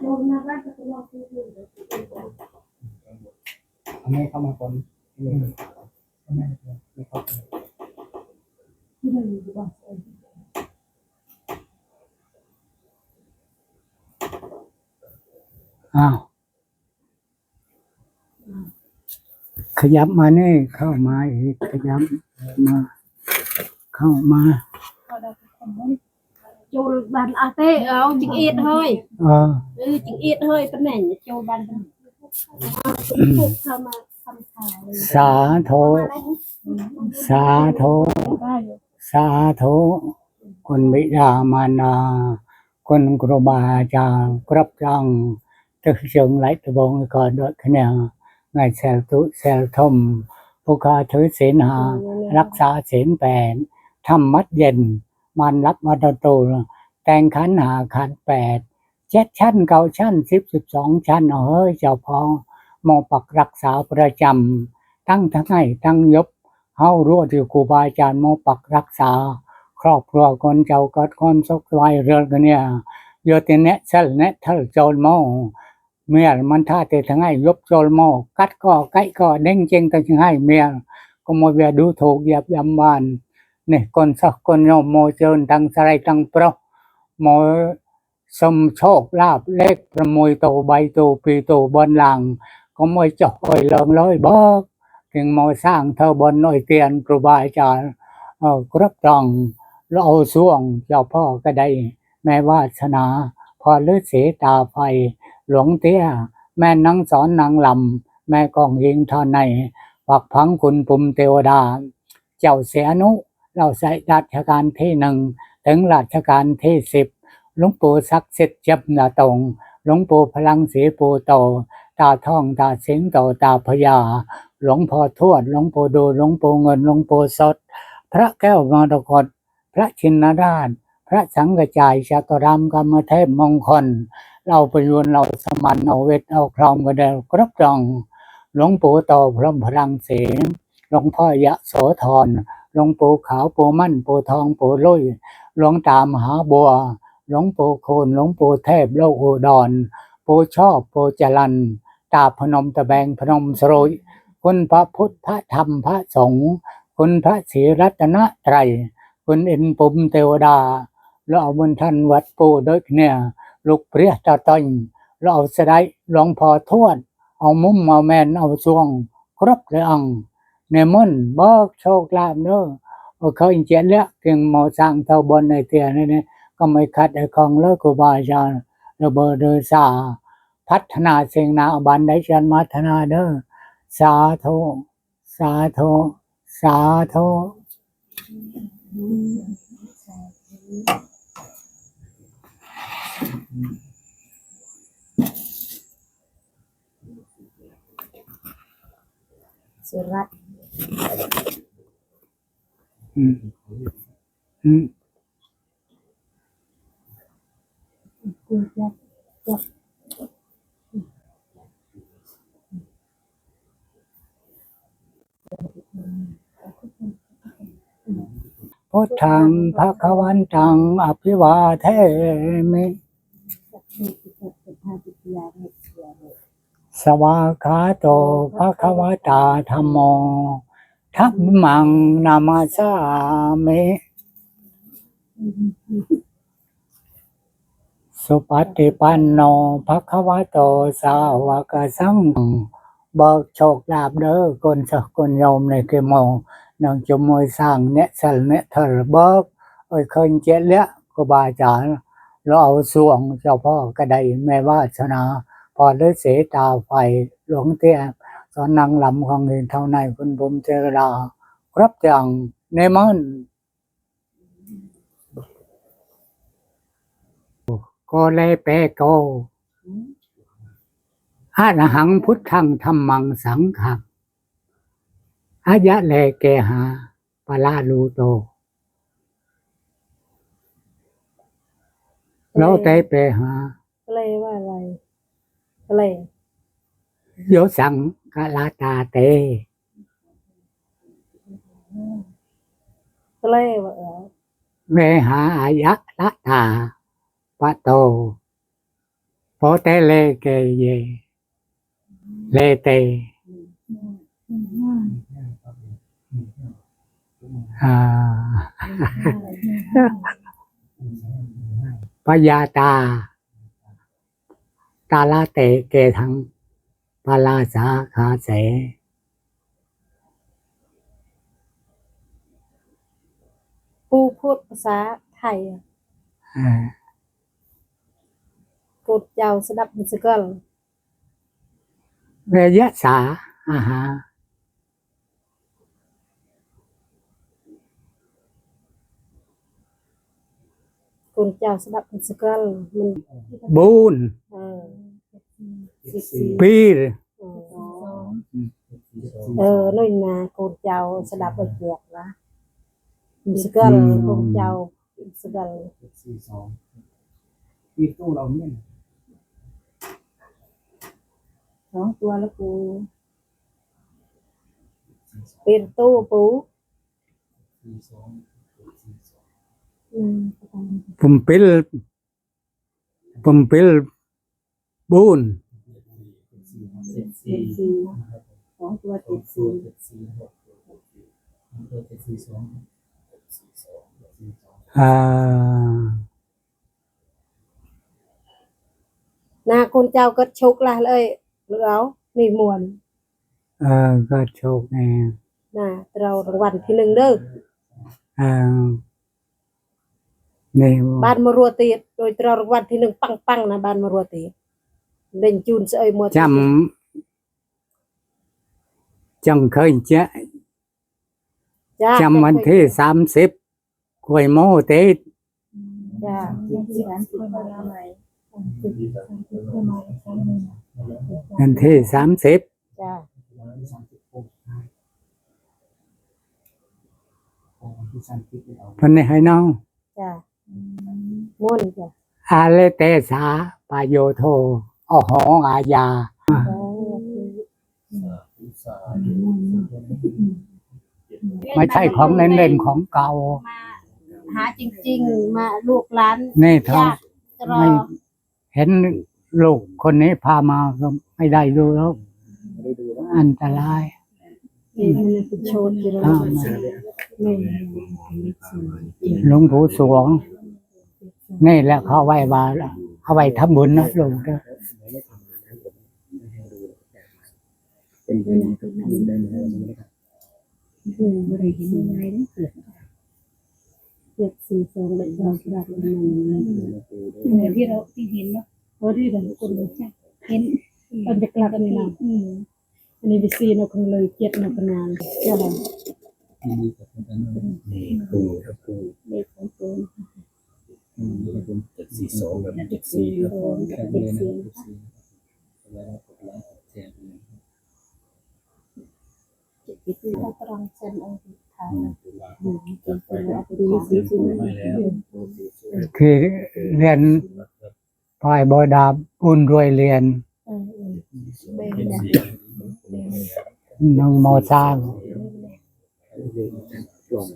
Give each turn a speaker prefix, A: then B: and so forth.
A: โยมนะบ้านจะลองดูดู
B: เอาแม่เข้ามาก่อนนี่เอาแม่ไม่เข้าไป
A: ที่มันอยู่บ้าน
C: อ้าวขยับมาเน่เข้ามาอีกขยับมา เข้ามา
A: ចូលបានអត់ទេអោចង្អៀតហើយ
C: เออ
A: អឺចង្អៀតហើយប៉ុណ្ណេះចូលបានពុកเข้ามาทำข่าวเลย
C: สาธุสาธุสาธุคุณบิดามารดาคุณครูบาอาจารย์ครับจังตึกเชิงไหลตะบงก่อนด้วยคะแนนไงแซลตุแซลทมผู้ขาถือศีลหา รักษาศีลแปดทำมัดเย็น มันรับวัตตูแต่งขันหาขันแปดเจ็ดชั้นเก้าชั้นสิบสิบสองชั้นเฮ้ยเจ้าพอมองปักรักษาประจำตั้งทั้งไงตั้งยบเฮารู้ที่ครูบาอาจารย์มองปักรักษา ครอบครัวคนเจ้าก็คนสุขสบายเรือนกันเนี่ยโยติเนเซลเนะเทลโจลโมเมียมันท่าเตทั้งไงยบโจลโมกัดก็ไก่ก็เด้งเจงตั้งให้เมียก็มาเวียดูถูกเหยียบยำบาน นี่คนสักคนโยมโมเจริญทั้งสไรทั้งเปราะโมสมโชคลาภเล็กประมวยโตใบโตปีโตบนหลัง ก็มวยจอกอยเลิงร้อยบอกถึงโมสร้างเธอบนหน่อยเตียนครูบาอาจารย์เออกรับรองเราเอาส่วงเจ้าพ่อก็ได้ แม่วาสนา พอเลือดเสียตาไฟ หลวงเตี้ย แม่นังสอนนางลำ แม่กองยิงทอนในปักพังคุณปุ่มเทวดา เจ้าเสียนุ เราใช้ราชการที่หนึ่งถึงราชการที่สิบหลวงปู่ศักดิ์สิทธิ์เจ็บนาตรงหลวงปู่พลังศรีปูโต ตาท่องตาสิงโตตาพญาหลวงพ่อทวดหลวงปู่ดูหลวงปู่เงินหลวงปู่สด พระแก้วมรกตพระชินราช พระสังกจายชาตรามกรรมเทพมงคล เราประยุนเราสมันเอาเวทเอาครองกันเดวกรับรอง หลวงปู่โตพร้อมพลังเสียงหลวงพ่อยะโสธร หลวงปู่ขาวปู่มั่นปู่ทองปู่ลุยหลวงตามหาบัว หลวงปู่โคนหลวงปู่เทพโลกอุดรปู่ชอบปู่จรันตาพนมตะแบงพนมสโรยคุณพระพุทธพระธรรมพระสงฆ์คุณพระศรีรัตนตรคุณอินปุ่มเทวดาแล้วเอาบนท่านวัดปู่ด้วยเนี่ยลูกเปรียตาตังแล้วเอาสไลด์หลวงพ่อทวด เอามุมเอาแมนเอาซวง ครบเลยอัง ในมนต์บอกโชคลาภเนอะเอเขาอินเจียนแล้วเพียงหมอสร้างเท่าบนในเตียนี่เนี่ยก็ไม่คัดไอ้ของเลิกครูบาอาจารย์ระเบิดเดอสาพัฒนาเสียงนาบันได้ชันมัฒนาเด้อสาธุสาธุสาธุ
A: สุรัตน์
C: อืมอืม
A: กูยัก
C: พุทธังภะคะวันตังอภิวาเทมิ
A: สุภาพวิทยาเนี่ยเสียเลย
C: สวากาโตภะคะวตาธัมโม ธัมมังนามาสามิสุปฏิปันโนภะคะวะโตสาวกสังเบิกโชคลาภเด้อคนสักคนโยมในเกโมนางจมวยสร้างเนสัลเนเทลเบิกเอ้ยเคยเจ็ดแล้วก็บาจารเราเอาสวงเจ้าพ่อก็ไดแม่วาสนา พอได้เสตาไฟหลวงเตี้ย สอนนางลำของเงินเท่าในคุณบุมเจรดารับจังในมันก็เลยเปโกอาหังพุทธังธรรมังสังขังอายะเลเกหาปลาลูโตเราแต่ไปหา
A: เกลว่าอะไรเกล
C: โยสังกลาตาเต
A: เกลว่าเออ
C: เวหาอายะละตาปะโตโปเตเลเกเย เลเตอ่าปยาตา ตาลาเตเกทัง ปาลาสาขาเส
A: ปูพูดภาษาไทยอะ
C: อ่า
A: กูเจ้าสดับมันสกล
C: เวยะสาอาหา
A: กูเจ้าสดับมันสกลมัน
C: บูน
A: เออ
B: สิบสี่
C: ปีร
A: เออเออน้อยนากูเจ้าสดับมันเจียกละมันสกลกูเจ้าสกล
B: สิบสี่สองมีตู้เราเนี่ย
A: สองตัวแล้วกูเป็นตู้ปู
B: สี่สองสี่สอง
A: อืม
C: ปุม ปิลปุมปิลบูน
B: สิบสี่
A: สี่สองตัว
B: เจ็
A: เจ็ด
B: ดสี่
A: สี่
B: เจ็ดสี่หกเจ็ดสี่สองเจ็ดสี่สองเจ็ดสี่สอง
C: อ่า
A: นาคุณเจ้าก็ชุกละเลยหรือเอานี่มวน
C: เออก็โชคแน่
A: นะเรารางวัลที่หนึ่งเด้อ
C: อ่านี่
A: บ้านมารัวตีดโดยเรารางวัลที่หนึ่งปังปังๆนะบ้านมารัวตี ดเล่นจูนเสยหมด
C: จำจังเคยเจะ
A: จ้า
C: จำวันที่สา มสิบกวยโมเตด
A: จ้า
C: วันที่สามสิบ
A: จ้า
B: สามสิบหกที่สามสิบเอา
C: วันนี้ให้น้อง
A: จ้าม่วนจ้า
C: อาเลเตสาปายโยโทโอหองอาญาไม่ใช่ของเล่นๆของเก่า
A: มาหาจริง ๆ มาลูกหลาน
C: นี่ท้อง
A: ยากจะรอ
C: ไม่เห็นลูกคนนี้พามาก็ไม่ได้ดูแล้ว อันตราย
A: ที่มันเป็นโชนที่เรา
C: อ่า
A: ไม่
C: หลวงปู่สวง นี่แหละเขาไว้บาเขาไว้ทำบุญนะลูกเด้อ
B: เป็นเป็นเป็นได้แล้วนะครับ
A: อืมบริเห็นยังไงเนี่ยเกิดเจ็ดสี่สองเลยเราสดับมันเหมือนที่เราที่เห็นเนาะเออที่เราคนรู้จักเห็นมันจะกลับกันเราอืมอันนี้วิซีเนาคนเลยเจ็ดเนาะขนาดเจ้าเรา
B: นี่ก็เป็นนี่ปูครับปู
A: เลขของตัว
B: อืมเป็นเจ็ดสี่สองแบบเจ็ดสี่ครับแค่นี้นะเจ็ดสี่แล้วกดไลค์กดแชร์
A: คือเราตรังเซนอาไปทาย
B: จัดไปครับปูสีปูไม่แล้วปูสีสวย
C: ที่เรียนพายบอยดาบุญรวยเรียนน้องโมซาง
B: เรื่องกล่อง